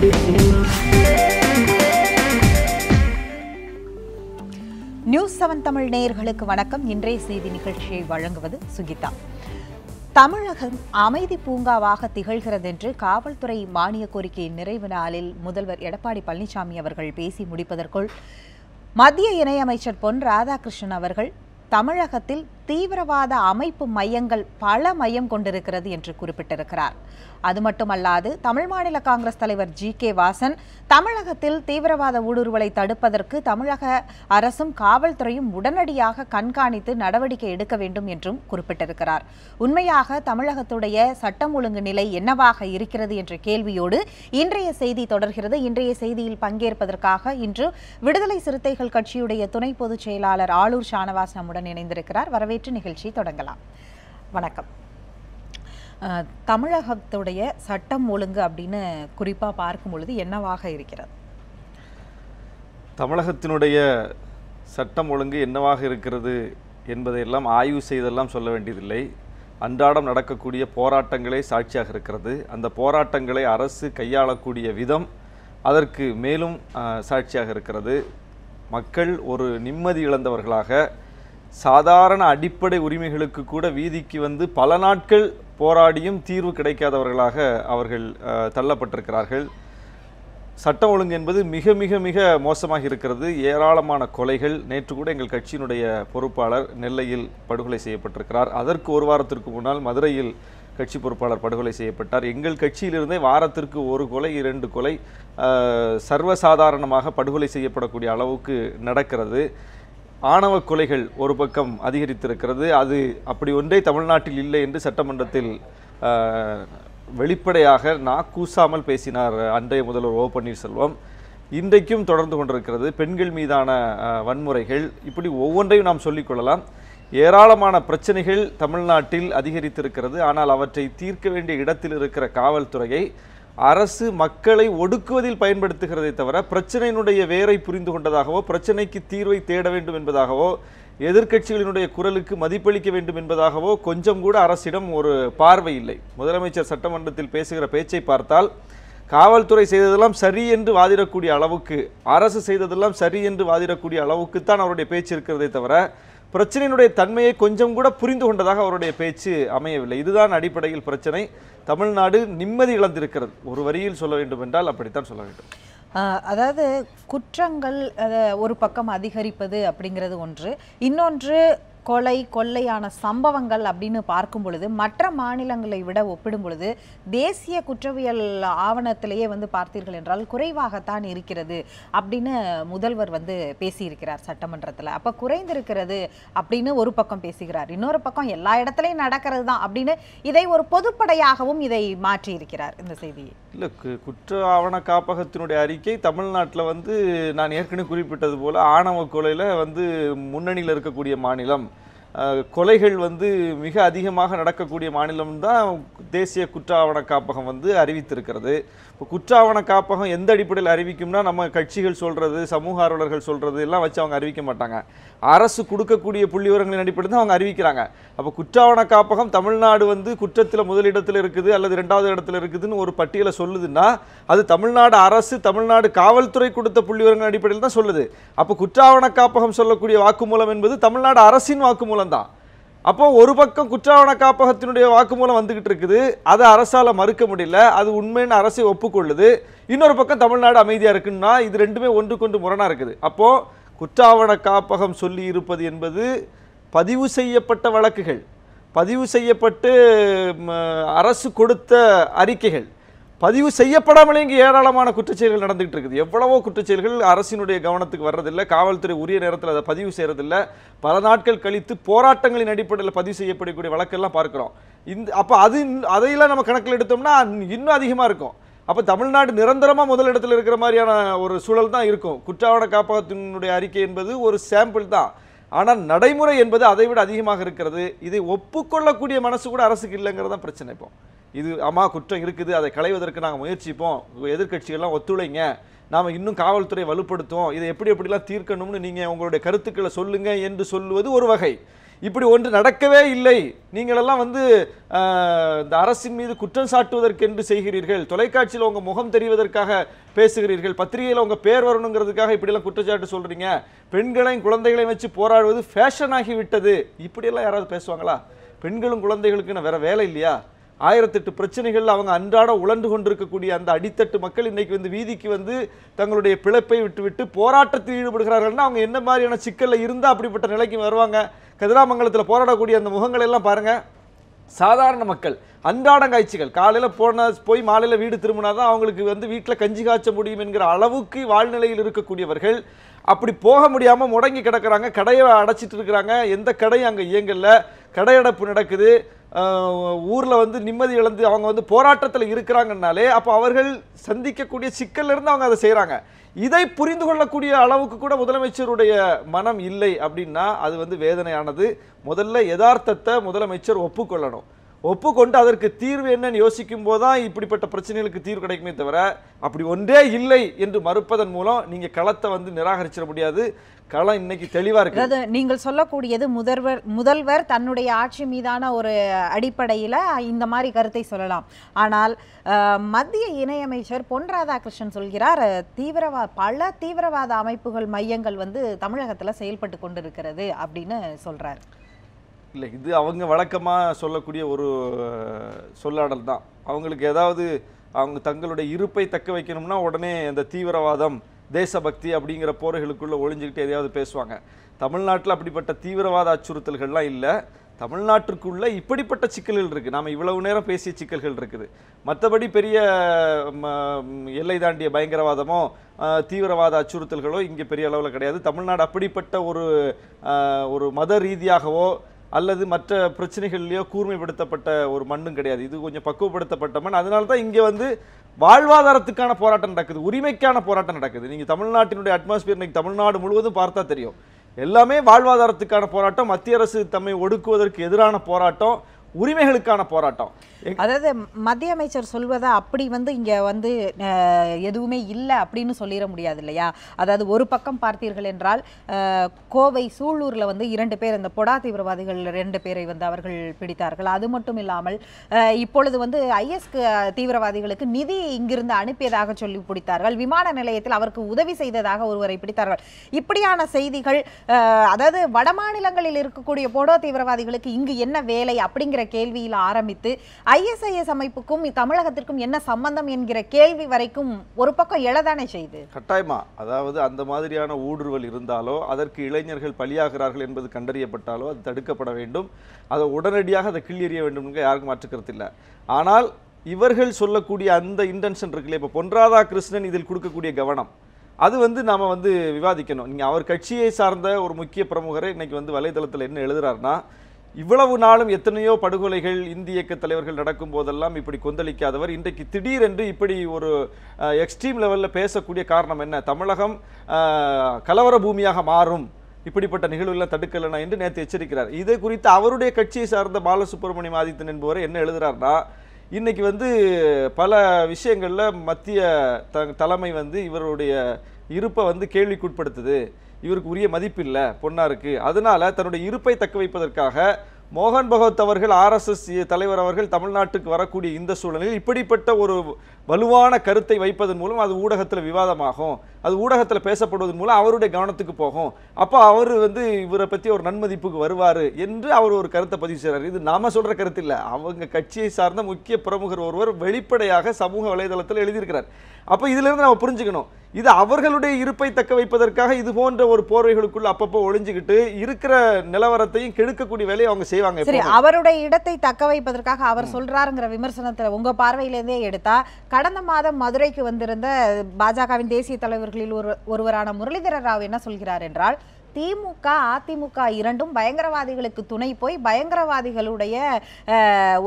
News seven Tamil நேயர்களுக்கு வணக்கம். இன்றைய செய்தி நிகழ்ச்சியை வழங்குவது சுகிதா. தமிழகம் அமைதி பூங்காவாக திகழ்கிறது என்று காவல்துறை மானிய கோரிக்கை நிறைவு நாளில் முதல்வர் எடப்பாடி பழனிசாமி அவர்கள் பேசி முடிப்பதற்குள் மத்திய இணையமைச்சர் பொன் ராதாகிருஷ்ணன் அவர்கள் தமிழகத்தில் தீவிரவாத அமைப்பு மையங்கள் பல மையம் கொண்டிருக்கிறது என்று குறிப்பிட்டிருக்கிறார். அது மட்டுமல்லாது தமிழ் மாநில காங்கிரஸ் தலைவர் ஜி. கே. வாசன் தமிழகத்தில் தீவிரவாத ஊடுருவலை தடுப்பதற்கு தமிழக அரசும் காவல்துறையும் உடனடியாக கண்காணித்து நடவடிக்கை எடுக்க வேண்டும் என்றும் குறிப்பிட்டிருக்கிறார். உண்மையாக தமிழகத்துடைய சட்டம் ஒழுங்கு நிலை என்னவாக இருக்கிறது என்ற கேள்வியோடு இன்றைய செய்தி தொடர்கிறது. இன்றைய செய்தியில் பங்கேற்பதற்காக இன்று விடுதலை சிறுத்தைகள் கட்சியுடைய துணை பொதுச் செயலாளர் ஆளூர் ஷானவாஸ் நம்முடன் இணைந்திருக்கிறார். வரவேற்று நிகழ்ச்சி தொடங்கலாம். வணக்கம். தமிழகத்துடைய சட்டம் ஒழுங்கு அப்படின்னு குறிப்பாக பார்க்கும் பொழுது என்னவாக இருக்கிறது? தமிழகத்தினுடைய சட்டம் ஒழுங்கு என்னவாக இருக்கிறது என்பதையெல்லாம் ஆய்வு செய்தெல்லாம் சொல்ல வேண்டியதில்லை. அன்றாடம் நடக்கக்கூடிய போராட்டங்களே சாட்சியாக இருக்கிறது. அந்த போராட்டங்களை அரசு கையாளக்கூடிய விதம் அதற்கு மேலும் சாட்சியாக இருக்கிறது. மக்கள் ஒரு நிம்மதி இழந்தவர்களாக சாதாரண அடிப்படை உரிமைகளுக்கு கூட வீதிக்கு வந்து பல நாட்கள் போராடியும் தீர்வு கிடைக்காதவர்களாக அவர்கள் தள்ளப்பட்டிருக்கிறார்கள். சட்டம் ஒழுங்கு என்பது மிக மிக மிக மோசமாக இருக்கிறது. ஏராளமான கொலைகள். நேற்று கூட எங்கள் கட்சியினுடைய பொறுப்பாளர் நெல்லையில் படுகொலை செய்யப்பட்டிருக்கிறார். அதற்கு ஒரு வாரத்திற்கு முன்னால் மதுரையில் கட்சி பொறுப்பாளர் படுகொலை செய்யப்பட்டார். எங்கள் கட்சியிலிருந்தே வாரத்திற்கு ஒரு கொலை இரண்டு கொலை சர்வசாதாரணமாக படுகொலை செய்யப்படக்கூடிய அளவுக்கு நடக்கிறது. ஆணவ கொலைகள் ஒரு பக்கம் அதிகரித்திருக்கிறது. அது அப்படி ஒன்றே தமிழ்நாட்டில் இல்லை என்று சட்டமன்றத்தில் வெளிப்படையாக நாக்கூசாமல் பேசினார் அன்றைய முதல்வர் ஓ பன்னீர்செல்வம். இன்றைக்கும் தொடர்ந்து கொண்டிருக்கிறது பெண்கள் மீதான வன்முறைகள். இப்படி ஒவ்வொன்றையும் நாம் சொல்லிக்கொள்ளலாம் ஏராளமான பிரச்சனைகள் தமிழ்நாட்டில் அதிகரித்திருக்கிறது. ஆனால் அவற்றை தீர்க்க வேண்டிய இடத்தில் இருக்கிற காவல்துறையை அரசு மக்களை ஒடுக்குவதில் பயன்படுத்துகிறதை தவிர பிரச்சனையினுடைய வேரை புரிந்து கொண்டதாகவோ பிரச்சனைக்கு தீர்வை தேட வேண்டும் என்பதாகவோ எதிர்க்கட்சிகளினுடைய குரலுக்கு மதிப்பளிக்க வேண்டும் என்பதாகவோ கொஞ்சம் கூட அரசிடம் ஒரு பார்வை இல்லை. முதலமைச்சர் சட்டமன்றத்தில் பேசுகிற பேச்சை பார்த்தால் காவல்துறை செய்ததெல்லாம் சரி என்று வாதிடக்கூடிய அளவுக்கு அரசு செய்ததெல்லாம் சரி என்று வாதிடக்கூடிய அளவுக்கு தான் அவருடைய பேச்சு இருக்கிறதே தவிர பிரச்சனையினுடைய தன்மையை கொஞ்சம் கூட புரிந்து கொண்டதாக அவருடைய பேச்சு அமையவில்லை. இதுதான் அடிப்படையில் பிரச்சனை. தமிழ்நாடு நிம்மதி இழந்திருக்கிறது. ஒரு வரியில் சொல்ல வேண்டும் என்றால் அப்படித்தான் சொல்ல வேண்டும். அதாவது குற்றங்கள் ஒரு பக்கம் அதிகரிப்பது அப்படிங்கிறது ஒன்று. இன்னொன்று கொலை கொள்ளையான சம்பவங்கள் அப்படின்னு பார்க்கும் பொழுது மற்ற மாநிலங்களை விட ஒப்பிடும் பொழுது தேசிய குற்றவியல் ஆவணத்திலேயே வந்து பார்த்தீர்கள் என்றால் குறைவாகத்தான் இருக்கிறது அப்படின்னு முதல்வர் வந்து பேசியிருக்கிறார் சட்டமன்றத்தில். அப்போ குறைந்திருக்கிறது அப்படின்னு ஒரு பக்கம் பேசுகிறார். இன்னொரு பக்கம் எல்லா இடத்துலையும் நடக்கிறது தான் அப்படின்னு இதை ஒரு பொதுப்படையாகவும் இதை மாற்றி இருக்கிறார் இந்த செய்தியை. இல்லை குற்ற ஆவண காப்பகத்தினுடைய அறிக்கை தமிழ்நாட்டில் வந்து நான் ஏற்கனவே குறிப்பிட்டது போல் ஆணவ கொலையில் வந்து முன்னணியில் இருக்கக்கூடிய மாநிலம். கொலைகள் வந்து மிக அதிகமாக நடக்கக்கூடிய மாநிலம் தான் தேசிய குற்ற ஆவண காப்பகம் வந்து அறிவித்திருக்கிறது. இப்போ குற்றாவண காப்பகம் எந்த அடிப்படையில் அறிவிக்கும்னா நம்ம கட்சிகள் சொல்கிறது சமூக ஆர்வலர்கள் சொல்கிறது எல்லாம் வச்சு அவங்க அறிவிக்க மாட்டாங்க. அரசு கொடுக்கக்கூடிய புள்ளி விவரங்களின் அடிப்படையில் தான் அவங்க அறிவிக்கிறாங்க. அப்போ குற்றாவண காப்பகம் தமிழ்நாடு வந்து குற்றத்தில் முதலிடத்தில் இருக்குது அல்லது ரெண்டாவது இடத்துல இருக்குதுன்னு ஒரு பட்டியலை சொல்லுதுன்னா அது தமிழ்நாடு அரசு தமிழ்நாடு காவல்துறை கொடுத்த புள்ளி விவரங்களின் அடிப்படையில் தான் சொல்லுது. அப்போ குற்றாவண காப்பகம் சொல்லக்கூடிய வாக்குமூலம் என்பது தமிழ்நாடு அரசின் வாக்குமூலம் தான். அப்போ ஒரு பக்கம் குற்றாவண காப்பகத்தினுடைய வாக்குமூலம் வந்துகிட்டு இருக்குது அதை அரசால மறுக்க முடியல. அது உண்மைன்னு அரசை ஒப்புக்கொள்ளுது. இன்னொரு பக்கம் தமிழ்நாடு அமைதியா இருக்குன்னா இது ரெண்டுமே ஒன்றுக்கொன்று முரணா இருக்குது. அப்போ குற்றாவண காப்பகம் சொல்லி இருப்பது என்பது பதிவு செய்யப்பட்ட வழக்குகள். பதிவு செய்யப்பட்டு அரசு கொடுத்த அறிக்கைகள். பதிவு செய்யப்படாமலே இங்கே ஏராளமான குற்றச்செயல்கள் நடந்துகிட்டு இருக்குது. எவ்வளவோ குற்றச்செயல்கள் அரசினுடைய கவனத்துக்கு வர்றதில்லை காவல்துறை உரிய நேரத்தில் அதை பதிவு செய்யறதில்ல. பல நாட்கள் கழித்து போராட்டங்களின் அடிப்படையில் பதிவு செய்யப்படக்கூடிய வழக்கெல்லாம் பார்க்குறோம். இந்த அப்போ அது அதையெல்லாம் நம்ம கணக்கில் எடுத்தோம்னா இன்னும் அதிகமாக இருக்கும். அப்போ தமிழ்நாடு நிரந்தரமாக முதலிடத்தில் இருக்கிற மாதிரியான ஒரு சூழல் தான் இருக்கும். குற்றாவண காப்பகத்தினுடைய அறிக்கை என்பது ஒரு சாம்பிள் தான். ஆனால் நடைமுறை என்பது அதை விட அதிகமாக இருக்கிறது. இதை ஒப்புக்கொள்ளக்கூடிய மனசு கூட அரசுக்கு இல்லைங்கிறது தான் பிரச்சனை இப்போ. இது அம்மா குற்றம் இருக்குது அதை களைவதற்கு நாங்கள் முயற்சிப்போம். எதிர்கட்சிகள்லாம் ஒத்துழைங்க. நாம் இன்னும் காவல்துறை வலுப்படுத்துவோம். இதை எப்படி எப்படிலாம் தீர்க்கணும்னு நீங்கள் உங்களுடைய கருத்துக்களை சொல்லுங்க என்று சொல்லுவது ஒரு வகை. இப்படி ஒன்று நடக்கவே இல்லை. நீங்களெல்லாம் வந்து இந்த அரசின் மீது குற்றம் சாட்டுவதற்கென்று செய்கிறீர்கள். தொலைக்காட்சியில் உங்கள் முகம் தெரிவதற்காக பேசுகிறீர்கள். பத்திரிகையில் உங்கள் பேர் வரணுங்கிறதுக்காக இப்படியெல்லாம் குற்றச்சாட்டு சொல்கிறீங்க பெண்களையும் குழந்தைகளையும் வச்சு போராடுவது ஃபேஷன் ஆகிவிட்டது. இப்படியெல்லாம் யாராவது பேசுவாங்களா? பெண்களும் குழந்தைகளுக்கு நான் வேறு வேலை இல்லையா? ஆயிரத்தெட்டு பிரச்சனைகள் அவங்க அன்றாட உழண்டு கொண்டிருக்கக்கூடிய அந்த அடித்தட்டு மக்கள் இன்றைக்கி வந்து வீதிக்கு வந்து தங்களுடைய பிழைப்பை விட்டுவிட்டு போராட்டத்தில் ஈடுபடுகிறார்கள்னா அவங்க என்ன மாதிரியான சிக்கலில் இருந்தால் அப்படிப்பட்ட நிலைக்கு வருவாங்க? கதிராமங்கலத்தில் போராடக்கூடிய அந்த முகங்களை எல்லாம் பாருங்கள் சாதாரண மக்கள் அன்றாட காய்ச்சிகள் காலையில் போன போய் மாலையில் வீடு திரும்பினா தான் அவங்களுக்கு வந்து வீட்டில் கஞ்சி காய்ச்ச முடியும் என்கிற அளவுக்கு வாழ்நிலையில் இருக்கக்கூடியவர்கள். அப்படி போக முடியாமல் முடங்கி கிடக்கிறாங்க கடையை அடைச்சிட்டு இருக்கிறாங்க. எந்த கடையும் அங்கே இயங்கலை. கடையடைப்பு நடக்குது. ஊரில் வந்து நிம்மதி இழந்து அவங்க வந்து போராட்டத்தில் இருக்கிறாங்கன்னாலே அப்போ அவர்கள் சந்திக்கக்கூடிய சிக்கல்லேருந்து அவங்க அதை செய்கிறாங்க இதை புரிந்து கொள்ளக்கூடிய அளவுக்கு கூட முதலமைச்சருடைய மனம் இல்லை அப்படின்னா அது வந்து வேதனையானது. முதல்ல யதார்த்தத்தை முதலமைச்சர் ஒப்புக்கொள்ளணும். ஒப்புக்கொண்டு அதற்கு தீர்வு என்னன்னு யோசிக்கும் போதுதான் இப்படிப்பட்ட பிரச்சனைகளுக்கு தீர்வு கிடைக்குமே தவிர அப்படி ஒன்றே இல்லை என்று மறுப்பதன் மூலம் நீங்கள் களத்தை வந்து நிராகரிச்சிட முடியாது. களம் இன்னைக்கு தெளிவா இருக்கு. அதாவது நீங்கள் சொல்லக்கூடியது முதல்வர் முதல்வர் தன்னுடைய ஆட்சி மீதான ஒரு அடிப்படையில இந்த மாதிரி கருத்தை சொல்லலாம். ஆனால் மத்திய இணையமைச்சர் பொன் ராதாகிருஷ்ணன் சொல்கிறார் அஹ், தீவிரவா பல தீவிரவாத அமைப்புகள் மையங்கள் வந்து தமிழகத்துல செயல்பட்டு கொண்டிருக்கிறது அப்படின்னு சொல்றாரு. இல்லை இது அவங்க வழக்கமாக சொல்லக்கூடிய ஒரு சொல்லாடல் தான். அவங்களுக்கு ஏதாவது அவங்க தங்களுடைய இருப்பை தக்க வைக்கணும்னா உடனே இந்த தீவிரவாதம் தேசபக்தி அப்படிங்கிற போர்களுக்குள்ளே ஒழிஞ்சுக்கிட்டு எதையாவது பேசுவாங்க. தமிழ்நாட்டில் அப்படிப்பட்ட தீவிரவாத அச்சுறுத்தல்கள்லாம் இல்லை. தமிழ்நாட்டிற்குள்ளே இப்படிப்பட்ட சிக்கல்கள் இருக்குது நாம் இவ்வளவு நேரம் பேசிய சிக்கல்கள் இருக்குது. மற்றபடி பெரிய ம, எல்லை தாண்டிய பயங்கரவாதமோ தீவிரவாத அச்சுறுத்தல்களோ இங்கே பெரிய அளவில் கிடையாது. தமிழ்நாடு அப்படிப்பட்ட ஒரு ஒரு மத ரீதியாகவோ அல்லது மற்ற பிரச்சனைகள்லையோ கூர்மைப்படுத்தப்பட்ட ஒரு மண்ணும் கிடையாது. இது கொஞ்சம் பக்குவப்படுத்தப்பட்ட மண். அதனால தான் இங்கே வந்து வாழ்வாதாரத்துக்கான போராட்டம் நடக்குது உரிமைக்கான போராட்டம் நடக்குது. நீங்க தமிழ்நாட்டினுடைய அட்மாஸ்பியர் இன்னைக்கு தமிழ்நாடு முழுவதும் பார்த்தா தெரியும். எல்லாமே வாழ்வாதாரத்துக்கான போராட்டம் மத்திய அரசு தம்மை ஒடுக்குவதற்கு எதிரான போராட்டம் உரிமைகளுக்கான போராட்டம். அதாவது மத்திய அமைச்சர் சொல்வதை அப்படி வந்து இங்க வந்து எதுவுமே இல்லை அப்படின்னு சொல்லிட முடியாது இல்லையா? அதாவது ஒரு பக்கம் பார்த்தீர்கள் என்றால் கோவை சூலூர்ல வந்து இரண்டு பேர் இந்த பொடா தீவிரவாதிகள் ரெண்டு பேரை வந்து அவர்கள் பிடித்தார்கள். அது மட்டும் இல்லாமல் இப்பொழுது வந்து ஐஎஸ் தீவிரவாதிகளுக்கு நிதி இங்கிருந்து அனுப்பியதாக சொல்லி பிடித்தார்கள். விமான நிலையத்தில் அவருக்கு உதவி செய்ததாக ஒருவரை பிடித்தார்கள். இப்படியான செய்திகள் அதாவது வடமாநிலங்களில் இருக்கக்கூடிய போடோ தீவிரவாதிகளுக்கு இங்கு என்ன வேலை அப்படிங்கிற கேள்வியில் ஆரம்பித்து ஐஎஸ்ஐஎஸ் அமைப்புக்கும் தமிழகத்திற்கும் என்ன சம்பந்தம் என்கிற கேள்வி வரைக்கும் ஒரு பக்கம் எழதானே செய்து. கட்டாயமா. அதாவது அந்த மாதிரியான ஊடுருவல் இருந்தாலோ அதற்கு இளைஞர்கள் பலியாகிறார்கள் என்பது கண்டறியப்பட்டாலோ அது தடுக்கப்பட வேண்டும். அதை உடனடியாக அதை கிள்ளெறிய வேண்டும் என்று யாருக்கும் மாற்றுக்கிறது இல்லை ஆனால் இவர்கள் சொல்லக்கூடிய அந்த இன்டென்ஷன் இருக்குல்ல இப்போ பொன் ராதாகிருஷ்ணன் இதில் கொடுக்கக்கூடிய கவனம். அது வந்து நாம வந்து விவாதிக்கணும். நீங்கள் அவர் கட்சியை சார்ந்த ஒரு முக்கிய பிரமுகரை இன்னைக்கு வந்து வலைதளத்தில் என்ன எழுதுறாருன்னா இவ்வளவு நாளும் எத்தனையோ படுகொலைகள் இந்திய இயக்க தலைவர்கள் நடக்கும் போதெல்லாம் இப்படி கொந்தளிக்காதவர். இன்றைக்கு திடீரென்று இப்படி ஒரு எக்ஸ்ட்ரீம் லெவலில் பேசக்கூடிய காரணம் என்ன? தமிழகம் கலவர பூமியாக மாறும். இப்படிப்பட்ட நிகழ்வுகளை தடுக்கலைனா என்று நேற்று எச்சரிக்கிறார். இதை குறித்து அவருடைய கட்சியை சார்ந்த பாலசுப்ரமணியம் ஆதித்தன் என்பவர் என்ன எழுதுகிறார்னா இன்றைக்கி வந்து பல விஷயங்களில் மத்திய த தலைமை வந்து இவருடைய இருப்பை வந்து கேள்விக்குட்படுத்துது. இவருக்கு உரிய மதிப்பு இல்லை பொன்னாருக்கு அதனால தன்னுடைய இருப்பை தக்க வைப்பதற்காக மோகன் பகவத் அவர்கள் ஆர்எஸ்எஸ் தலைவர் அவர்கள் தமிழ்நாட்டுக்கு வரக்கூடிய இந்த சூழலில் இப்படிப்பட்ட ஒரு வலுவான கருத்தை வைப்பதன் மூலம் அது ஊடகத்தில் விவாதமாகும். அது ஊடகத்தில் பேசப்படுவதன் மூலம் அவருடைய கவனத்துக்கு போகும். அப்போ அவர் வந்து இவரை பற்றி ஒரு நன்மதிப்புக்கு வருவார் என்று அவர் ஒரு கருத்தை பதிவு செய்கிறார் இது நாம் சொல்கிற கருத்து இல்லை. அவங்க கட்சியை சார்ந்த முக்கிய பிரமுகர் ஒருவர் வெளிப்படையாக சமூக வலைதளத்தில் எழுதியிருக்கிறார். அப்போ இதிலிருந்து நம்ம புரிஞ்சுக்கணும். இது அவர்களுடைய இருப்பை தக்க வைப்பதற்காக இது போன்ற ஒரு போர்வைகளுக்குள்ள அப்பப்போ ஒழிஞ்சுக்கிட்டு இருக்கிற நிலவரத்தையும் கெடுக்கக்கூடிய வேலையை அவங்க செய்வாங்க சரி. அவருடைய இடத்தை தக்க வைப்பதற்காக அவர் சொல்றாருங்கிற விமர்சனத்துல உங்க பார்வையிலேருந்தே எடுத்தா கடந்த மாதம் மதுரைக்கு வந்திருந்த பாஜகவின் தேசிய தலைவர்களில் ஒரு ஒருவரான முரளிதர ராவ் என்ன சொல்கிறார் என்றால் திமுக அதிமுக இரண்டும் பயங்கரவாதிகளுக்கு துணை போய் பயங்கரவாதிகளுடைய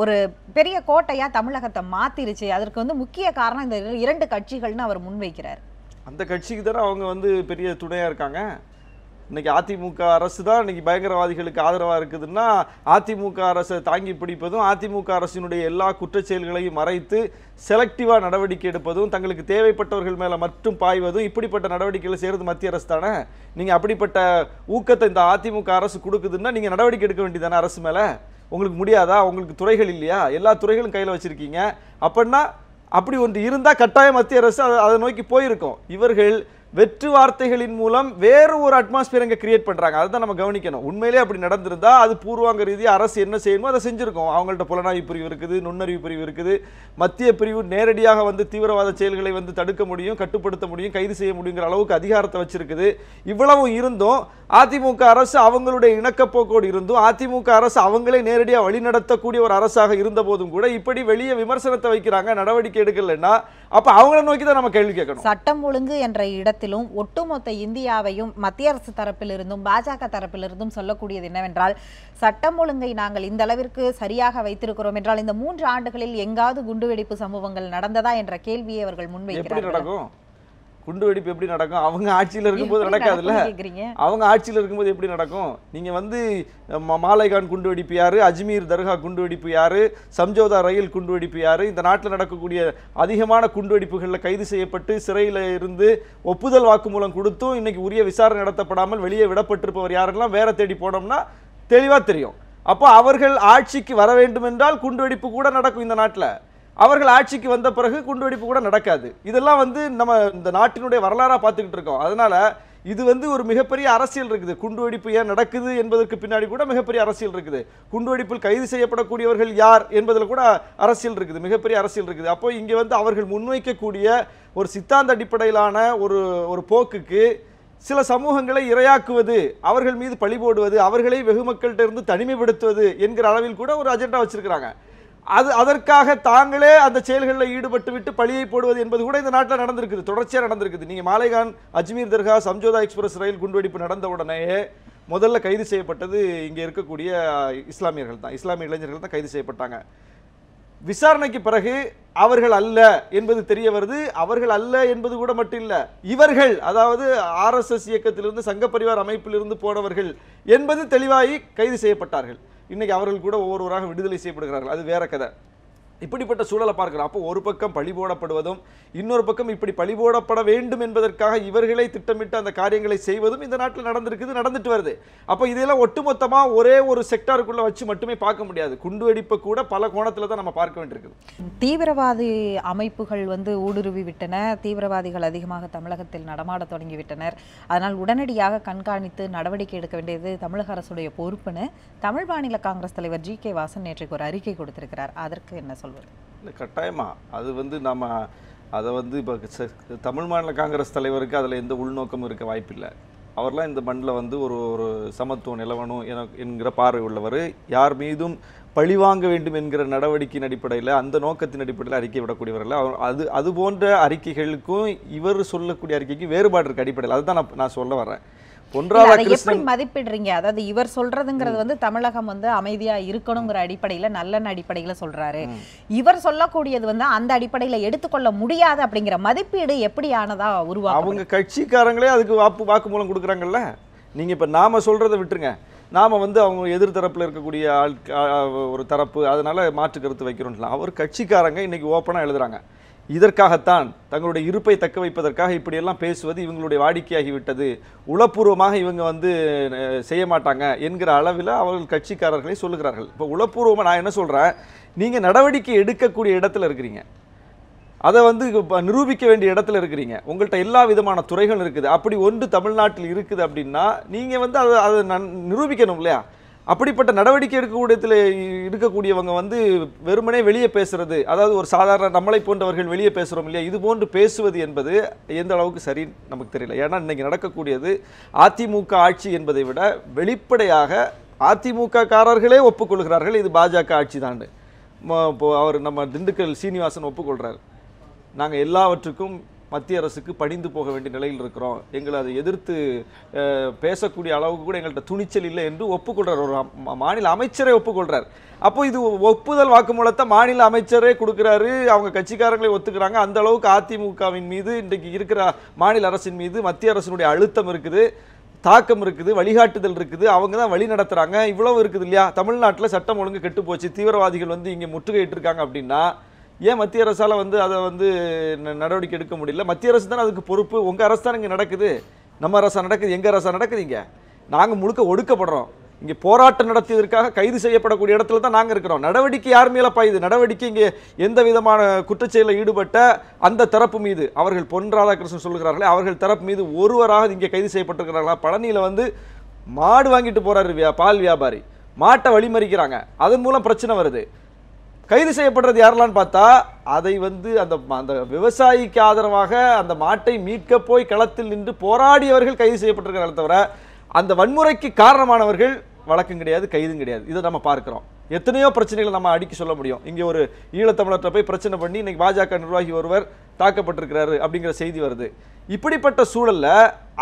ஒரு பெரிய கோட்டையா தமிழகத்தை மாத்திருச்சு. அதற்கு வந்து முக்கிய காரணம் இந்த இரண்டு கட்சிகள்னு அவர் முன்வைக்கிறார். அந்த கட்சிக்கு தானே அவங்க வந்து பெரிய துணையா இருக்காங்க? இன்னைக்கு அதிமுக அரசு தான் இன்னைக்கு பயங்கரவாதிகளுக்கு ஆதரவாக இருக்குதுன்னா அதிமுக அரசை தாங்கி பிடிப்பதும் அதிமுக அரசினுடைய எல்லா குற்றச்செயல்களையும் மறைத்து செலக்டிவாக நடவடிக்கை எடுப்பதும் தங்களுக்கு தேவைப்பட்டவர்கள் மேலே மட்டும் பாய்வதும் இப்படிப்பட்ட நடவடிக்கைகளை செய்கிறது மத்திய அரசு தானே? நீங்கள் அப்படிப்பட்ட ஊக்கத்தை இந்த அதிமுக அரசு கொடுக்குதுன்னா நீங்கள் நடவடிக்கை எடுக்க வேண்டியதானே அரசு மேலே? உங்களுக்கு முடியாதா? உங்களுக்கு துறைகள் இல்லையா? எல்லா துறைகளும் கையில் வச்சுருக்கீங்க. அப்படின்னா அப்படி ஒன்று இருந்தால் கட்டாயம் மத்திய அரசு அதை அதை நோக்கி போயிருக்கும். இவர்கள் வெற்று வார்த்தைகளின் மூலம் வேறு ஒரு அட்மாஸ்பியர் அங்கே கிரியேட் பண்ணுறாங்க அதுதான் நம்ம கவனிக்கணும். உண்மையிலே அப்படி நடந்திருந்தா அது பூர்வாங்க ரீதியாக அரசு என்ன செய்யணுமோ அதை செஞ்சுருக்கோம். அவங்கள்ட்ட புலனாய்வு பிரிவு இருக்குது நுண்ணறிவு பிரிவு இருக்குது. மத்திய பிரிவு நேரடியாக வந்து தீவிரவாத செயல்களை வந்து தடுக்க முடியும் கட்டுப்படுத்த முடியும் கைது செய்ய முடியுங்கிற அளவுக்கு அதிகாரத்தை வச்சிருக்குது. இவ்வளவு இருந்தும் அதிமுக அரசு அவங்களுடைய இணக்கப்போக்கோடு இருந்தும் அதிமுக அரசு அவங்களே நேரடியாக வழிநடத்தக்கூடிய ஒரு அரசாக இருந்த போதும் கூட இப்படி வெளியே விமர்சனத்தை வைக்கிறாங்க நடவடிக்கை எடுக்கலைன்னா அப்போ அவங்கள நோக்கி தான் நம்ம கேள்வி கேட்கணும். சட்டம் ஒழுங்கு என்ற இடத்திலும் ஒட்டுமொத்த இந்தியாவையும் மத்திய அரசு தரப்பிலிருந்தும் பாஜக தரப்பிலிருந்தும் சொல்லக்கூடியது என்னவென்றால் சட்டம் ஒழுங்கை நாங்கள் இந்த அளவிற்கு சரியாக வைத்திருக்கிறோம் என்றால் இந்த மூன்று ஆண்டுகளில் எங்காவது குண்டுவெடிப்பு சம்பவங்கள் நடந்ததா என்ற கேள்வியை அவர்கள் முன்வைக்கிறார்கள். குண்டு வெடிப்பு எப்படி நடக்கும்? அவங்க ஆட்சியில் இருக்கும்போது நடக்காதுல்ல? அவங்க ஆட்சியில் இருக்கும்போது எப்படி நடக்கும்? நீங்க வந்து மாலைகான் குண்டு வெடிப்பு யாரு? அஜ்மீர் தர்கா குண்டு வெடிப்பு யாரு? சம்ஜோதா ரயில் குண்டு வெடிப்பு யாரு? இந்த நாட்டில் நடக்கக்கூடிய அதிகமான குண்டு வெடிப்புகளில் கைது செய்யப்பட்டு சிறையில் இருந்து ஒப்புதல் வாக்குமூலம் கொடுத்தும் இன்னைக்கு உரிய விசாரணை நடத்தப்படாமல் வெளியே விடப்பட்டிருப்பவர் யாரெல்லாம் வேற தேடி போனோம்னா தெளிவா தெரியும். அப்போ அவர்கள் ஆட்சிக்கு வர வேண்டும் என்றால் குண்டு வெடிப்பு கூட நடக்கும் இந்த நாட்டில். அவர்கள் ஆட்சிக்கு வந்த பிறகு குண்டுவெடிப்பு கூட நடக்காது. இதெல்லாம் வந்து நம்ம இந்த நாட்டினுடைய வரலாறாக பார்த்துக்கிட்டு இருக்கோம். அதனால் இது வந்து ஒரு மிகப்பெரிய அரசியல் இருக்குது. குண்டுவெடிப்பு ஏன் நடக்குது என்பதற்கு பின்னாடி கூட மிகப்பெரிய அரசியல் இருக்குது. குண்டுவெடிப்பில் கைது செய்யப்படக்கூடியவர்கள் யார் என்பதில் கூட அரசியல் இருக்குது. மிகப்பெரிய அரசியல் இருக்குது. அப்போ இங்கே வந்து அவர்கள் முன்வைக்கக்கூடிய ஒரு சித்தாந்த அடிப்படையிலான ஒரு ஒரு போக்குக்கு சில சமூகங்களை இரையாக்குவது அவர்கள் மீது பழி போடுவது அவர்களை வெகுமக்கள்கிட்ட இருந்து தனிமைப்படுத்துவது என்கிற அளவில் கூட ஒரு அஜெண்டா வச்சிருக்கிறாங்க. அது அதற்காக தாங்களே அந்த செயல்களில் ஈடுபட்டு விட்டு பழியை போடுவது என்பது கூட இந்த நாட்டில் நடந்திருக்குது தொடர்ச்சியாக நடந்திருக்குது. நீங்கள் மாலைகான் அஜ்மீர் தர்கா சம்ஜோதா எக்ஸ்பிரஸ் ரயில் குண்டுவெடிப்பு நடந்த உடனேயே முதல்ல கைது செய்யப்பட்டது இங்கே இருக்கக்கூடிய இஸ்லாமியர்கள் தான். இஸ்லாமிய இளைஞர்கள் தான் கைது செய்யப்பட்டாங்க. விசாரணைக்கு பிறகு அவர்கள் அல்ல என்பது தெரிய வருது. அவர்கள் அல்ல என்பது கூட மட்டும் இல்லை இவர்கள் அதாவது ஆர்எஸ்எஸ் இயக்கத்திலிருந்து சங்க பரிவார் அமைப்பிலிருந்து போனவர்கள் என்பது தெளிவாகி கைது செய்யப்பட்டார்கள். இன்னைக்கு அவர்கள் கூட ஒவ்வொருவராக விடுதலை செய்யப்படுகிறார்கள். அது வேற கதை. இப்படிப்பட்ட சூழலை பார்க்கிறோம் அப்போ ஒரு பக்கம் பழி போடப்படுவதும் இன்னொரு பக்கம் இப்படி பழி போடப்பட வேண்டும் என்பதற்காக இவர்களை திட்டமிட்டு அந்த காரியங்களை செய்வதும் இந்த நாட்டில் நடந்திருக்குது நடந்துட்டு வருது. அப்போ இதெல்லாம் ஒட்டுமொத்தமாக ஒரே ஒரு செக்டாருக்குள்ளே வச்சு மட்டுமே பார்க்க முடியாது. குண்டு வெடிப்பை கூட பல கோணத்தில் தான் நம்ம பார்க்க வேண்டியிருக்குது. தீவிரவாதி அமைப்புகள் வந்து ஊடுருவி விட்டன. தீவிரவாதிகள் அதிகமாக தமிழகத்தில் நடமாடத் தொடங்கிவிட்டனர் அதனால் உடனடியாக கண்காணித்து நடவடிக்கை எடுக்க வேண்டியது தமிழக அரசுடைய பொறுப்புன்னு தமிழ் மாநில காங்கிரஸ் தலைவர் ஜி கே வாசன் நேற்றுக்கு ஒரு அறிக்கை கொடுத்திருக்கிறார். அதற்கு என்ன சொல்வேன் இல்லை கட்டாயமா. அது வந்து நம்ம அதை வந்து இப்போ தமிழ் மாநில காங்கிரஸ் தலைவருக்கு அதில் எந்த உள்நோக்கமும் இருக்க வாய்ப்பில்லை. அவர்லாம் இந்த மண்ணில் வந்து ஒரு ஒரு சமத்துவம் நிலவணும் என என்கிற பார்வை உள்ளவர். யார் மீதும் பழிவாங்க வேண்டும் என்கிற நடவடிக்கையின் அடிப்படையில் அந்த நோக்கத்தின் அடிப்படையில் அறிக்கை விடக்கூடியவர்கள் அவர் அது அது போன்ற அறிக்கைகளுக்கும் இவர் சொல்லக்கூடிய அறிக்கைக்கு வேறுபாடு இருக்கு அடிப்படையில். அதுதான் நான் நான் சொல்ல வரேன். பொன் இல்ல, அதை எப்படி ராதாகிருஷ்ணன் மதிப்பிடுறீங்க? அதாவது இவர் சொல்றதுங்கிறது வந்து தமிழகம் வந்து அமைதியா இருக்கணுங்கிற அடிப்படையில நல்லெண்ண அடிப்படையில சொல்றாரு. இவர் சொல்லக்கூடியது வந்து அந்த அடிப்படையில எடுத்துக்கொள்ள முடியாது அப்படிங்கிற மதிப்பீடு எப்படி ஆனதா உருவாகும் அவங்க கட்சிக்காரங்களே அதுக்கு வாக்கு வாக்குமூலம் கொடுக்குறாங்கல்ல? நீங்க இப்ப நாம சொல்றதை விட்டுருங்க. நாம வந்து அவங்க எதிர் தரப்புல இருக்கக்கூடிய ஆள் ஒரு தரப்பு அதனால மாற்று கருத்து வைக்கிறோம்ல அவர் கட்சிக்காரங்க இன்னைக்கு ஓப்பனா எழுதுறாங்க. இதற்காகத்தான் தங்களுடைய இருப்பை தக்க வைப்பதற்காக இப்படியெல்லாம் பேசுவது இவங்களுடைய வாடிக்கையாகிவிட்டது. உளப்பூர்வமாக இவங்க வந்து செய்ய மாட்டாங்க என்கிற அளவில் அவர்கள் கட்சிக்காரர்களை சொல்லுகிறார்கள். இப்போ உளப்பூர்வமாக நான் என்ன சொல்கிறேன் நீங்கள் நடவடிக்கை எடுக்கக்கூடிய இடத்துல இருக்கிறீங்க. அதை வந்து நிரூபிக்க வேண்டிய இடத்துல இருக்கிறீங்க. உங்கள்கிட்ட எல்லா விதமான துறைகள் இருக்குது. அப்படி ஒன்று தமிழ்நாட்டில் இருக்குது அப்படின்னா நீங்கள் வந்து அதை அதை நன்- நிரூபிக்கணும் இல்லையா? அப்படிப்பட்ட நடவடிக்கை எடுக்கக்கூடியத்தில் இருக்கக்கூடியவங்க வந்து வெறுமனே வெளியே பேசுறது அதாவது ஒரு சாதாரண நம்மளை போன்றவர்கள் வெளியே பேசுகிறோம் இல்லையா இது போன்று பேசுவது என்பது எந்த அளவுக்கு சரி நமக்கு தெரியல. ஏன்னா இன்னைக்கு நடக்கக்கூடியது அதிமுக ஆட்சி என்பதை விட வெளிப்படையாக அதிமுக காரர்களே ஒப்புக்கொள்கிறார்கள் இது பாஜக ஆட்சி தான் இப்போ அவர் நம்ம திண்டுக்கல் சீனிவாசன் ஒப்புக்கொள்கிறார் நாங்கள் எல்லாவற்றுக்கும் மத்திய அரசுக்கு பணிந்து போக வேண்டிய நிலையில் இருக்கிறோம். எங்களை அதை எதிர்த்து பேசக்கூடிய அளவுக்கு கூட எங்கள்கிட்ட துணிச்சல் இல்லை என்று ஒப்புக்கொள்கிறார் ஒரு மாநில அமைச்சரே ஒப்புக்கொள்கிறார் அப்போ இது ஒப்புதல் வாக்குமூலத்தை மாநில அமைச்சரே கொடுக்குறாரு. அவங்க கட்சிக்காரங்களே ஒத்துக்கிறாங்க. அந்த அளவுக்கு அதிமுகவின் மீது இன்றைக்கு இருக்கிற மாநில அரசின் மீது மத்திய அரசினுடைய அழுத்தம் இருக்குது தாக்கம் இருக்குது வழிகாட்டுதல் இருக்குது. அவங்க தான் வழி நடத்துகிறாங்க இவ்வளவு இருக்குது இல்லையா? தமிழ்நாட்டில் சட்டம் ஒழுங்கு கெட்டு போச்சு. தீவிரவாதிகள் வந்து இங்கே முற்றுகையிட்டு இருக்காங்க அப்படின்னா ஏன் மத்திய அரசால் வந்து அதை வந்து ந- நடவடிக்கை எடுக்க முடியல? மத்திய அரசு தானே அதுக்கு பொறுப்பு. உங்கள் அரசு தானே இங்கே நடக்குது. நம்ம அரசா நடக்குது எங்கள் அரசா நடக்குது நாங்கள் முழுக்க ஒடுக்கப்படுறோம். இங்கே போராட்டம் நடத்தியதற்காக கைது செய்யப்படக்கூடிய இடத்துல தான் நாங்கள் இருக்கிறோம். நடவடிக்கை யார் மேலே பாயுது? நடவடிக்கை இங்கே எந்த விதமான குற்றச்செயலில் ஈடுபட்ட அந்த தரப்பு மீது. அவர்கள் பொன் ராதாகிருஷ்ணன் சொல்கிறார்களே அவர்கள் தரப்பு மீது ஒருவராக இங்கே கைது செய்யப்பட்டிருக்கிறார்களா? பழனியில் வந்து மாடு வாங்கிட்டு போகிறாரு வியா- பால் வியாபாரி. மாட்டை வழிமறிக்கிறாங்க. அதன் மூலம் பிரச்சனை வருது. கைது செய்யப்படுறது யாரெல்லாம் பார்த்தா அதை வந்து அந்த அந்த விவசாயிக்கு ஆதரவாக அந்த மாட்டை மீட்க போய் களத்தில் நின்று போராடியவர்கள் கைது செய்யப்பட்டிருக்கிறார்கள் தவிர அந்த வன்முறைக்கு காரணமானவர்கள் வழக்கம் கிடையாது கைதும் கிடையாது. இதை நம்ம பார்க்குறோம். எத்தனையோ பிரச்சனைகளை நம்ம அடிக்க சொல்ல முடியும். இங்கே ஒரு ஈழத்தமிழர்கிட்ட போய் பிரச்சனை பண்ணி இன்னைக்கு பாஜக நிர்வாகி ஒருவர் தாக்கப்பட்டிருக்கிறாரு அப்படிங்கிற செய்தி வருது. இப்படிப்பட்ட சூழல்ல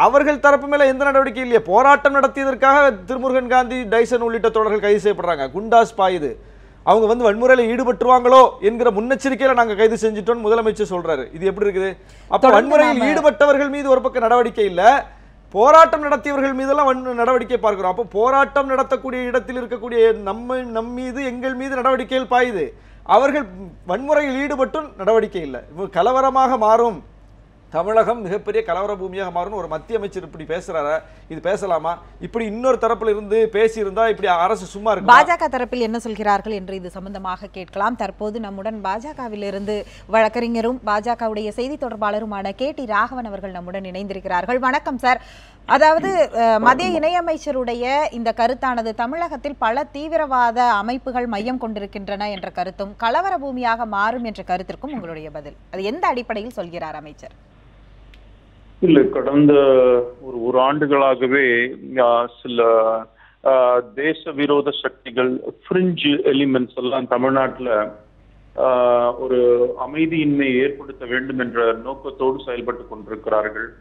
அவர்கள் தரப்பு மேலே எந்த நடவடிக்கை இல்லையா. போராட்டம் நடத்தியதற்காக திருமுருகன் காந்தி டைசன் உள்ளிட்ட தொடர்கள் கைது செய்யப்படுறாங்க. குண்டாஸ் பாயுது. அவங்க வந்து வன்முறையில் ஈடுபட்டுருவாங்களோ என்கிற முன்னெச்சரிக்கையில நாங்க கைது செஞ்சிட்டோம்னு முதலமைச்சர் சொல்றாரு. இது எப்படி இருக்குது? அப்ப வன்முறையில் ஈடுபட்டவர்கள் மீது ஒரு பக்கம் நடவடிக்கை இல்ல. போராட்டம் நடத்தியவர்கள் மீதெல்லாம் வன் நடவடிக்கை பார்க்கிறோம். அப்போ போராட்டம் நடத்தக்கூடிய இடத்தில் இருக்கக்கூடிய நம்ம நம் மீது எங்கள் மீது நடவடிக்கைகள் பாயுது. அவர்கள் வன்முறையில் ஈடுபட்டும் நடவடிக்கை இல்லை. கலவரமாக மாறும். தமிழகம் மிகப்பெரிய கலவர பூமியாக மாறும் ஒரு மத்திய அமைச்சர் இப்படி பேசுறாரா? இது பேசலாமா? இப்படி இன்னொரு தரப்புல இருந்து பேசி இருந்தா இப்படி அரசு சும்மா இருக்கு பாஜக தரப்பில் என்ன சொல்கிறார்கள் என்று இது சம்பந்தமாக கேட்கலாம். தற்போது நம்முடன் பாஜகவிலிருந்து வழக்கறிஞரும் பாஜகவுடைய செய்தி தொடர்பாளருமான கே டி ராகவன் அவர்கள் நம்முடன் இணைந்திருக்கிறார்கள். வணக்கம் சார். அதாவது மத்திய இணையமைச்சருடைய இந்த கருத்தானது தமிழகத்தில் பல தீவிரவாத அமைப்புகள் மையம் கொண்டிருக்கின்றன என்ற கருத்தும் கலவர பூமியாக மாறும் என்ற கருத்திற்கும் உங்களுடைய பதில். அது எந்த அடிப்படையில் சொல்கிறார் அமைச்சர்? இல்ல கடந்த ஒரு ஒரு ஆண்டுகளாகவே சில தேச விரோத சக்திகள் ஃப்ரிஞ்சு எலிமெண்ட்ஸ் எல்லாம் தமிழ்நாட்டுல ஒரு அமைதியின்மை ஏற்படுத்த வேண்டும் என்ற நோக்கத்தோடு செயல்பட்டு கொண்டிருக்கிறார்கள்.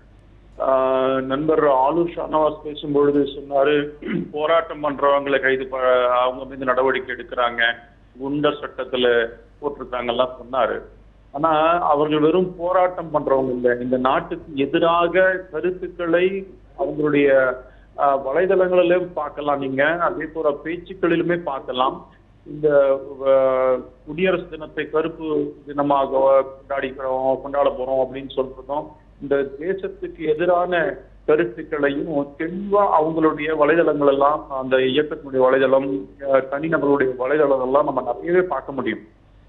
நண்பர் ஆலு ஷானவாஸ் பேசும்பொழுது சொன்னாரு போராட்டம் பண்றவங்களை கைது ப- அவங்க மீது நடவடிக்கை எடுக்கிறாங்க குண்டர் சட்டத்துல போட்டிருக்காங்கலாம் சொன்னாரு. ஆனா அவர்கள் வெறும் போராட்டம் பண்றவங்க இல்லை. இந்த நாட்டுக்கு எதிராக கருத்துக்களை அவங்களுடைய ஆஹ், வலைதளங்களிலும் பார்க்கலாம் நீங்க. அதே போல பேச்சுக்களிலுமே பார்க்கலாம். இந்த குடியரசு தினத்தை கருப்பு தினமாக கொண்டாடிக்கிறோம் கொண்டாட போறோம் அப்படின்னு சொல்றதும் இந்த தேசத்துக்கு எதிரான கருத்துக்களையும் தெளிவா அவங்களுடைய வலைதளங்கள் எல்லாம் அந்த இயக்கத்தினுடைய வலைதளம் தனிநபர்களுடைய வலைதளம் எல்லாம் நம்ம நிறையவே பார்க்க முடியும்.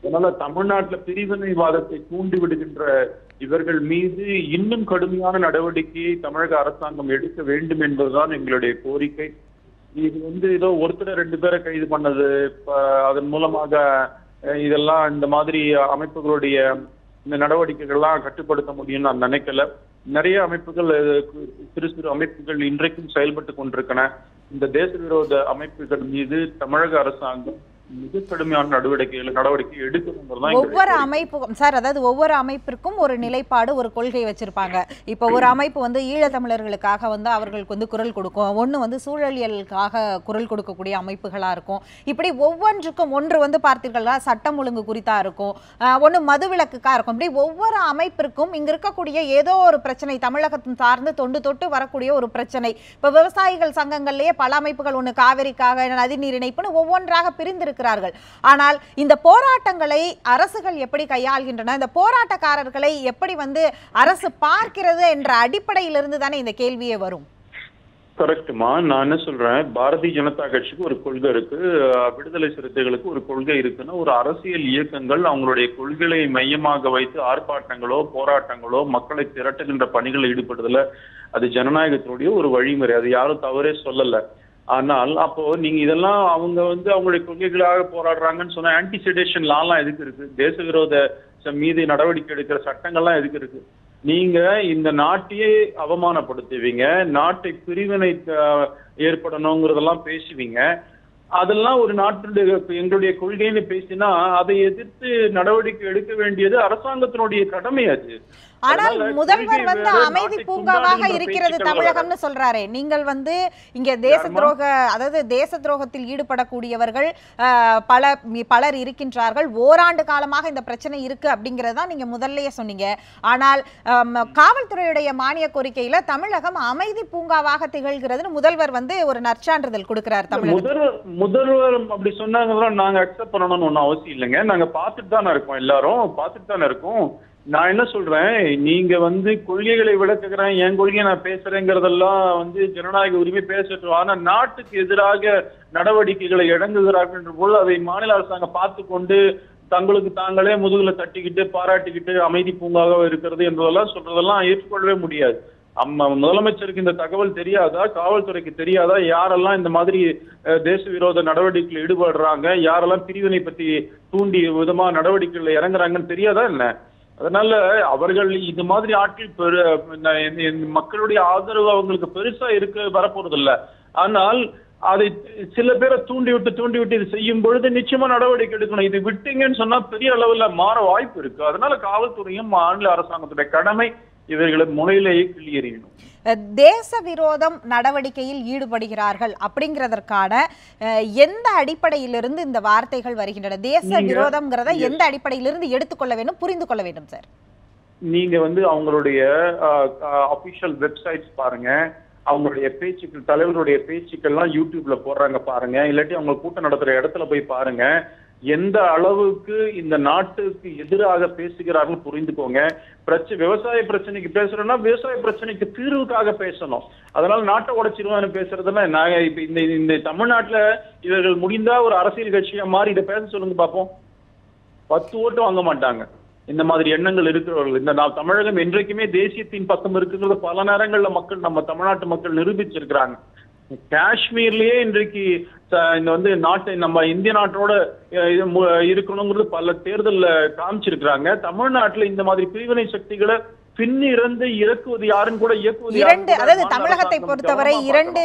அதனால தமிழ்நாட்டுல பிரிவினைவாதத்தை தூண்டி விடுகின்ற இவர்கள் மீது இன்னும் கடுமையான நடவடிக்கையை தமிழக அரசாங்கம் எடுக்க வேண்டும் என்பதுதான் எங்களுடைய கோரிக்கை. இது வந்து ஏதோ ஒருத்தர் ரெண்டு பேரை கைது பண்ணது இப்ப அதன் மூலமாக அஹ், இதெல்லாம் இந்த மாதிரி அமைப்புகளுடைய இந்த நடவடிக்கைகள்லாம் கட்டுப்படுத்த முடியும்னு நான் நினைக்கல. நிறைய அமைப்புகள் கு- சிறு சிறு அமைப்புகள் இன்றைக்கும் செயல்பட்டு கொண்டிருக்கன. இந்த தேச விரோத அமைப்புகள் மீது தமிழக அரசாங்கம் மிக கடுமையான நடவடிக்கைகள் நடவடிக்கை எடுக்கணுங்கிறதுதான் எங்களுடைய ஒவ்வொரு. அமைப்புக்கும் சார் அதாவது ஒவ்வொரு அமைப்பிற்கும் ஒரு நிலைப்பாடு ஒரு கொள்கை வச்சிருப்பாங்க. இப்போ ஒரு அமைப்பு வந்து ஈழத்தமிழர்களுக்காக வந்து அவர்களுக்கு வந்து குரல் கொடுக்கும். ஒன்று வந்து சூழலியலுக்காக குரல் கொடுக்கக்கூடிய அமைப்புகளா இருக்கும். இப்படி ஒவ்வொன்றுக்கும் ஒன்று வந்து பார்த்தீர்களா சட்டம் ஒழுங்கு குறித்தா இருக்கும். ஒன்று மதுவிலக்குக்கா இருக்கும். இப்படி ஒவ்வொரு அமைப்பிற்கும் இங்க இருக்கக்கூடிய ஏதோ ஒரு பிரச்சனை தமிழகத்தின் சார்ந்து தொண்டு தொட்டு வரக்கூடிய ஒரு பிரச்சனை. இப்போ விவசாயிகள் சங்கங்கள்லயே பல அமைப்புகள் ஒன்று காவிரிக்காக நதிநீர் இணைப்புன்னு ஒவ்வொன்றாக இருக்கிறார்கள் ஆனால் இந்த போராட்டங்களை அரசுகள் எப்படி கையாள்கின்றன? இந்த போராட்டக்காரர்களை எப்படி வந்து அரசு பார்க்கிறது என்ற அடிப்படையிலிருந்து தானே இந்த கேள்வியே வரும்? கரெக்டுமா நான் என்ன சொல்றேன்? பாரதிய ஜனதா கட்சிக்கு ஒரு கொள்கை இருக்கு. விடுதலை சிறுத்தைகளுக்கு ஒரு கொள்கை இருக்குன்னா. ஒரு அரசியல் இயக்கங்கள் அவங்களுடைய கொள்கைகளை மையமாக வைத்து ஆர்ப்பாட்டங்களோ போராட்டங்களோ மக்களை திரட்டுகின்ற பணிகளில் ஈடுபடுறதுல அது ஜனநாயகத்தினுடைய ஒரு வழிமுறை. அது யாரும் தவறே சொல்லல. ஆனால் அப்போ நீங்க இதெல்லாம் அவங்க வந்து அவங்களுடைய கொள்கைகளாக போராடுறாங்கன்னு சொன்னா ஆன்டி செடேஷன் லாலாம் எதுக்கு இருக்கு? தேச விரோத ச- மீது நடவடிக்கை எடுக்கிற சட்டங்கள்லாம் எதுக்கு இருக்கு? நீங்க இந்த நாட்டையே அவமானப்படுத்துவீங்க நாட்டை பிரிவினை ஏற்படணுங்கிறதெல்லாம் பேசுவீங்க. அதெல்லாம் ஒரு நாட்டுடைய எங்களுடைய கொள்கைன்னு பேசினா அதை எதிர்த்து நடவடிக்கை எடுக்க வேண்டியது அரசாங்கத்தினுடைய கடமை அது. ஆனால் முதல்வர் வந்து அமைதி பூங்காவாக இருக்கிறது தமிழகம்னு சொல்றாரே. நீங்கள் வந்து இங்க தேச துரோக அதாவது தேச துரோகத்தில் ஈடுபடக்கூடியவர்கள் பல பலர் இருக்கின்றார்கள். ஓராண்டு காலமாக இந்த பிரச்சனை இருக்கு அப்படிங்கறத நீங்க முதல்லயே சொன்னீங்க. ஆனால் காவல்துறையுடைய மானிய கோரிக்கையில தமிழகம் அமைதி பூங்காவாக திகழ்கிறதுன்னு முதல்வர் வந்து ஒரு நற்சான்றிதழ் கொடுக்கிறார் தமிழகம். முதல்வர் முதல்வர் அப்படி சொன்னாங்கன்னா நாங்க அக்செப்ட் பண்ணணும்னு ஒன்றும் அவசியம் இல்லைங்க. நாங்க பார்த்துட்டு தானே இருக்கோம் எல்லாரும். பார்த்துட்டு தானே இருக்கோம். நான் என்ன சொல்றேன்? நீங்க வந்து கொள்கைகளை விளக்குகிறேன் என் கொள்கையை நான் பேசுறேங்கிறதெல்லாம் வந்து ஜனநாயக உரிமை பேசட்டும். ஆனா நாட்டுக்கு எதிராக நடவடிக்கைகளை இறங்குகிறார்கள் போது அதை மாநில அரசாங்கம் பார்த்து கொண்டு தங்களுக்கு தாங்களே முதுகுல தட்டிக்கிட்டு பாராட்டிக்கிட்டு அமைதி பூங்காக இருக்கிறது என்பதெல்லாம் சொல்றதெல்லாம் ஏற்றுக்கொள்ளவே முடியாது. அம்மா முதலமைச்சருக்கு இந்த தகவல் தெரியாதா? காவல்துறைக்கு தெரியாதா? யாரெல்லாம் இந்த மாதிரி தேச விரோத நடவடிக்கையில் ஈடுபடுறாங்க? யாரெல்லாம் பிரிவினை பத்தி தூண்டி விதமா நடவடிக்கைகள் இறங்குறாங்கன்னு தெரியாதா என்ன? அதனால அவர்கள் இது மாதிரி ஆட்கள் பெரு இந்த- மக்களுடைய ஆதரவு அவங்களுக்கு பெருசா இருக்க வரப்போறது இல்ல ஆனால் அதை சில பேரை தூண்டி விட்டு தூண்டி விட்டு இது செய்யும் பொழுது நிச்சயமா நடவடிக்கை எடுக்கணும். இது விட்டீங்கன்னு சொன்னா பெரிய அளவுல மாற வாய்ப்பு இருக்கு. அதனால காவல்துறையும் மாநில அரசாங்கத்துடைய கடமை இவர்களை முனையிலேயே கிள்ளி எறியணும் தேச விரோதம் நடவடிக்கையில் ஈடுபடுகிறார்கள் அப்படிங்கிறதற்கான எந்த அடிப்படையிலிருந்து இந்த வார்த்தைகள் வருகின்றன? தேச விரோதம்ங்கிறத. எந்த அடிப்படையிலிருந்து எடுத்துக்கொள்ள வேண்டும் புரிந்து கொள்ள வேண்டும் சார்? நீங்க வந்து அவங்களுடைய அபிஷியல் வெப்சைட்ஸ் பாருங்க. அவங்களுடைய பேச்சுக்கள் தலைவர்களுடைய பேச்சுக்கள்லாம் யூடியூப்ல போடுறாங்க பாருங்க. இல்லாட்டி அவங்க கூட்டம் நடத்துற இடத்துல போய் பாருங்க. எந்த அளவுக்கு இந்த நாட்டுக்கு எதிராக பேசுகிறார்கள் புரிந்துக்கோங்க. பிரச்சனை விவசாய பிரச்சனைக்கு பேசுறோம்னா விவசாய பிரச்சனைக்கு தீர்வுக்காக பேசணும். அதனால நாட்டை உடைச்சிருவான்னு பேசுறதுன்னா நாங்க இப்ப இந்த இந்த தமிழ்நாட்டுல இவர்கள் முடிந்தா ஒரு அரசியல் கட்சியா மாறி இதை பேச சொல்லுங்க பார்ப்போம் பத்து ஓட்டு வாங்க மாட்டாங்க. இந்த மாதிரி எண்ணங்கள் இருக்கிறவர்கள். இந்த நான் தமிழகம் என்றைக்குமே தேசியத்தின் பக்கம் இருக்குங்கிறது பல நேரங்கள்ல மக்கள் நம்ம தமிழ்நாட்டு மக்கள் நிரூபிச்சிருக்கிறாங்க. காஷ்மீர்லயே இன்றைக்கு இந்த வந்து நாட்டை நம்ம இந்திய நாட்டோட இருக்கணுங்கிறது பல தேர்தல்ல காமிச்சிருக்கிறாங்க. தமிழ்நாட்டுல இந்த மாதிரி பிரிவினை சக்திகளை பின்னிறந்து இறக்குவது யாருன்னு கூட இயக்குவது இரண்டு அதாவது தமிழகத்தை பொறுத்தவரை இரண்டு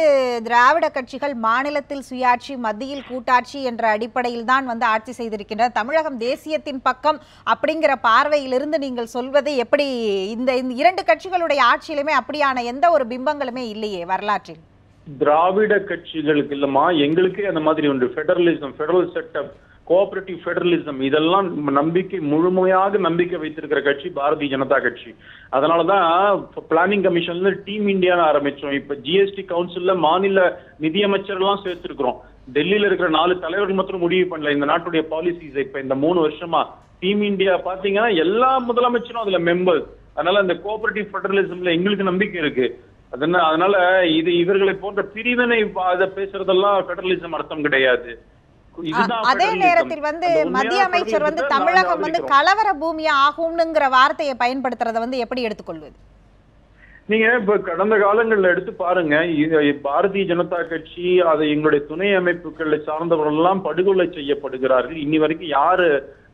திராவிட கட்சிகள் மாநிலத்தில் சுயாட்சி மத்தியில் கூட்டாட்சி என்ற அடிப்படையில் தான் வந்து ஆட்சி செய்திருக்கின்றன. தமிழகம் தேசியத்தின் பக்கம் அப்படிங்கிற பார்வையிலிருந்து நீங்கள் சொல்வது எப்படி இந்த இந்த இரண்டு கட்சிகளுடைய ஆட்சியிலுமே அப்படியான எந்த ஒரு பிம்பங்களுமே இல்லையே வரலாற்றில்? திராவிட கட்சிகளுக்கு இல்லம்மா எங்களுக்கே அந்த மாதிரி உண்டு. Federalism federal setup cooperative federalism இதெல்லாம் நம்பிக்கை முழுமையாக நம்பிக்கை வைத்திருக்கிற கட்சி பாரதிய ஜனதா கட்சி. அதனாலதான் பிளானிங் கமிஷன்ல டீம் இந்தியான்னு ஆரம்பிச்சோம். இப்போ ஜிஎஸ்டி கவுன்சில்ல மாநில நிதியமைச்சர்லாம் சேர்த்துருக்குறோம். சேர்த்திருக்கிறோம் டெல்லியில இருக்கிற நாலு தலைவர்கள் மட்டும் முடிவு பண்ணல. இந்த நாட்டுடைய பாலிசிஸ் இப்போ இந்த மூணு வருஷமா. டீம் இந்தியா பாத்தீங்கன்னா எல்லா முதலமைச்சரும் அதுல மெம்பர்ஸ் அதனால இந்த கோஆபரேட்டிவ் ஃபெடரலிசம்ல எங்களுக்கு நம்பிக்கை இருக்கு. அதனால இது இவர்களை போன்ற பிரிவினை பேசுறதெல்லாம் ஃபெடரலிசம் அர்த்தம் கிடையாது அதே. நேரத்தில் வந்து மத்திய அமைச்சர் வந்து தமிழகம் வந்து. கலவர பூமியா ஆகும்னுங்கிற வார்த்தையை பயன்படுத்துறதை வந்து எப்படி எடுத்துக்கொள்வது நீங்க இப்ப கடந்த காலங்கள்ல எடுத்து பாருங்க பாரதிய ஜனதா கட்சி அதை எங்களுடைய துணை அமைப்புகளை சார்ந்தவர்கள் எல்லாம் படுகொலை செய்யப்படுகிறார்கள் இன்னி வரைக்கும் யாரு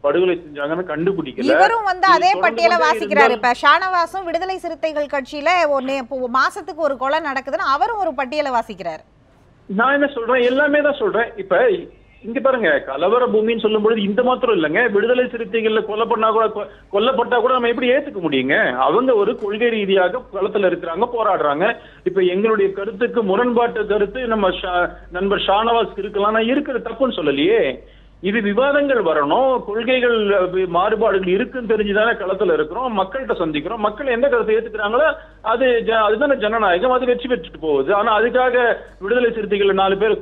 படுகொலை செஞ்சாங்கன்னு கண்டுபிடிக்கல. இவரும் வந்து அதே பட்டியலை வாசிக்கிறாரு. இப்ப ஷானவாசும் விடுதலை சிறுத்தைகள் கட்சியில ஒன்னு இப்போ மாசத்துக்கு ஒரு கொலை நடக்குதுன்னு அவரும் ஒரு பட்டியலை வாசிக்கிறாரு. நான் என்ன சொல்றேன்? எல்லாமே தான் சொல்றேன். இப்ப இங்க பாருங்க கலவர பூமின்னு சொல்லும் பொழுது இந்த மாத்திரம் இல்லைங்க. விடுதலை சிறுத்தைகள்ல கொலை பண்ணா கூட கொல்லப்பட்டா கூட நம்ம எப்படி ஏத்துக்க முடியுங்க? அவங்க ஒரு கொள்கை ரீதியாக களத்துல இருக்கிறாங்க போராடுறாங்க. இப்ப எங்களுடைய கருத்துக்கு முரண்பாட்டு கருத்து நம்ம நண்பர் ஷானவாஸ்க்கு இருக்கலாம் நான் இருக்கிறது தப்புன்னு சொல்லலையே. இது விவாதங்கள் வரணும். கொள்கைகள் மாறுபாடுகள் இருக்குன்னு தெரிஞ்சுதானே களத்துல இருக்கிறோம். மக்கள்கிட்ட சந்திக்கிறோம். மக்கள் எந்த கருத்தை ஏத்துக்கிறாங்களோ அது அதுதானே ஜனநாயகம். அது வெற்றி பெற்றுட்டு போகுது. ஆனா அதுக்காக விடுதலை சிறுத்தைகள் நாலு பேர்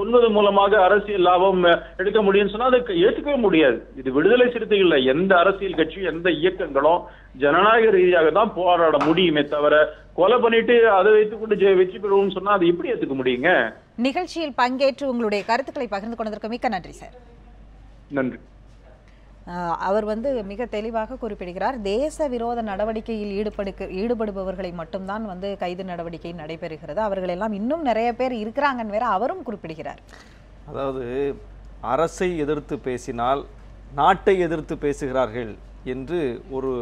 கொள்வது மூலமாக அரசியல் லாபம் எடுக்க முடியும்னு சொன்னா அது ஏத்துக்கவே முடியாது. இது விடுதலை சிறுத்தைகள்ல எந்த அரசியல் கட்சியும் எந்த இயக்கங்களும் ஜனநாயக ரீதியாக தான் போராட முடியுமே தவிர கொலை பண்ணிட்டு அதை வைத்துக் கொண்டு வெற்றி பெறுவோம்னு சொன்னா அதை எப்படி ஏத்துக்க முடியுங்க? நிகழ்ச்சியில் பங்கேற்று உங்களுடைய கருத்துக்களை பகிர்ந்து கொண்டதற்கு மிக்க நன்றி சார். நன்றி. ஆஹ் அவர் வந்து மிக தெளிவாக குறிப்பிடுகிறார் தேச விரோத நடவடிக்கையில் ஈடுபடுக்க ஈடுபடுபவர்களை மட்டும்தான் வந்து கைது நடவடிக்கை நடைபெறுகிறது. அவர்கள் எல்லாம் இன்னும் நிறைய பேர் இருக்கிறாங்கன்னு வேற அவரும் குறிப்பிடுகிறார். அதாவது அரசை எதிர்த்து பேசினால் நாட்டை எதிர்த்து பேசுகிறார்கள் என்று ஒரு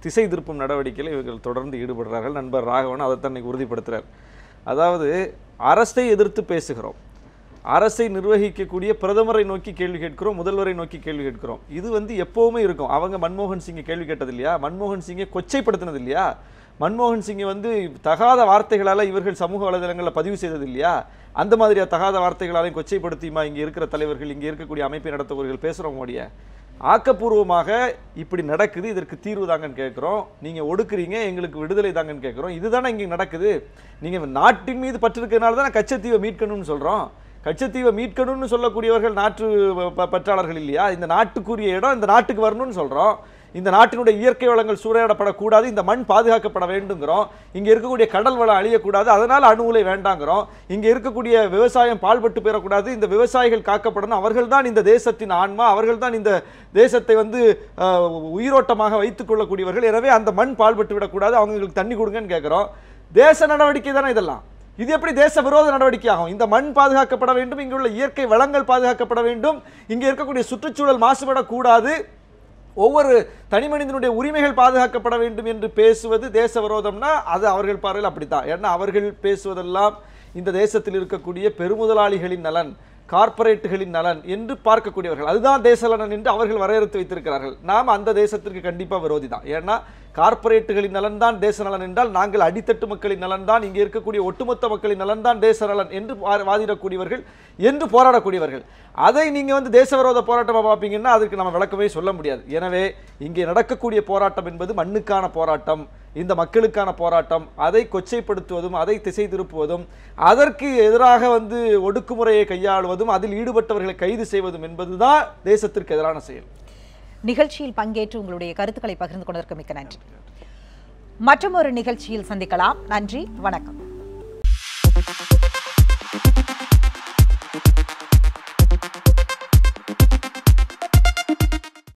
திசை திருப்பும் நடவடிக்கையில் இவர்கள் தொடர்ந்து ஈடுபடுறார்கள் நண்பர் ராகவன் அதை தன்னை உறுதிப்படுத்துகிறார் அதாவது அரசை எதிர்த்து பேசுகிறோம். அரசை நிர்வகிக்கக்கூடிய பிரதமரை நோக்கி கேள்வி கேட்கிறோம் முதல்வரை நோக்கி கேள்வி கேட்கிறோம். இது வந்து எப்போவுமே இருக்கும். அவங்க மன்மோகன் சிங்கை கேள்வி கேட்டது இல்லையா? மன்மோகன் சிங்கை கொச்சைப்படுத்தினது இல்லையா? மன்மோகன் சிங்கை வந்து தகாத வார்த்தைகளால் இவர்கள் சமூக வலைதளங்களில் பதிவு செய்தது இல்லையா? அந்த மாதிரியா தகாத வார்த்தைகளாலையும் கொச்சைப்படுத்தியுமா இங்கே இருக்கிற தலைவர்கள் இங்கே இருக்கக்கூடிய அமைப்பை நடத்தவர்கள் பேசுகிறவங்களுடைய ஆக்கப்பூர்வமாக இப்படி நடக்குது இதற்கு தீர்வு தாங்கன்னு கேட்குறோம். நீங்கள் ஒடுக்குறீங்க எங்களுக்கு விடுதலை தாங்கன்னு கேட்குறோம். இதுதானே இங்கே நடக்குது. நீங்கள் நாட்டின் மீது பற்றிருக்கிறதுனால தான் கச்சத்தீவை மீட்கணும்னு சொல்கிறோம் கச்சத்தீவை மீட்கணும்னு சொல்லக்கூடியவர்கள் நாட்டு பற்றாளர்கள் இல்லையா? இந்த நாட்டுக்குரிய இடம் இந்த நாட்டுக்கு வரணும்னு சொல்கிறோம் இந்த நாட்டினுடைய இயற்கை வளங்கள் சூறையாடப்படக்கூடாது இந்த மண் பாதுகாக்கப்பட வேண்டுங்கிறோம். இங்கே இருக்கக்கூடிய கடல் வளம் அழியக்கூடாது அதனால் அணு உலை வேண்டாங்கிறோம். இங்கே இருக்கக்கூடிய விவசாயம் பால்பட்டு பெறக்கூடாது இந்த விவசாயிகள் காக்கப்படணும். அவர்கள் தான் இந்த தேசத்தின் ஆன்மா அவர்கள் தான் இந்த தேசத்தை வந்து உயிரோட்டமாக வைத்துக் கொள்ளக்கூடியவர்கள். எனவே அந்த மண் பால்பட்டு விடக்கூடாது அவங்களுக்கு தண்ணி கொடுங்கன்னு கேட்குறோம் தேச நடவடிக்கை தானே இதெல்லாம்? இது எப்படி தேச விரோத நடவடிக்கை ஆகும்? இந்த மண் பாதுகாக்கப்பட வேண்டும் இங்கே உள்ள இயற்கை வளங்கள் பாதுகாக்கப்பட வேண்டும் இங்கே இருக்கக்கூடிய சுற்றுச்சூழல் மாசுபடக்கூடாது ஒவ்வொரு தனி மனிதனுடைய உரிமைகள் பாதுகாக்கப்பட வேண்டும் என்று பேசுவது தேச விரோதம்னா அது அவர்கள் பார்வையில் அப்படித்தான். ஏன்னா அவர்கள் பேசுவதெல்லாம் இந்த தேசத்தில் இருக்கக்கூடிய பெருமுதலாளிகளின் நலன் கார்ப்பரேட்டுகளின் நலன் என்று பார்க்கக்கூடியவர்கள். அதுதான் தேச நலன் என்று அவர்கள் வரையறுத்து வைத்திருக்கிறார்கள். நாம் அந்த தேசத்திற்கு கண்டிப்பாக விரோதி தான் ஏன்னா கார்ப்பரேட்டுகளின் நலன் தான் தேச நலன் என்றால் நாங்கள் அடித்தட்டு மக்களின் நலன் தான் இங்கே இருக்கக்கூடிய ஒட்டுமொத்த மக்களின் நலன் தான் தேச நலன் என்று வாதிடக்கூடியவர்கள் என்று போராடக்கூடியவர்கள். அதை நீங்கள் வந்து தேச விரோத போராட்டமாக பார்ப்பீங்கன்னா அதுக்கு நம்ம விளக்கமே சொல்ல முடியாது. எனவே இங்கே நடக்கக்கூடிய போராட்டம் என்பது மண்ணுக்கான போராட்டம் இந்த மக்களுக்கான போராட்டம் அதை கொச்சைப்படுத்துவதும் அதை திசை திருப்புவதும் அதற்கு எதிராக வந்து ஒடுக்குமுறையை கையாளுவதும் அதில் ஈடுபட்டவர்களை கைது செய்வதும் என்பதுதான் தேசத்திற்கு எதிரான செயல். நிகழ்ச்சியில் பங்கேற்று உங்களுடைய கருத்துக்களை பகிர்ந்து கொண்டதற்கு மிக்க நன்றி. மற்றும் ஒரு நிகழ்ச்சியில் சந்திக்கலாம். நன்றி. வணக்கம்.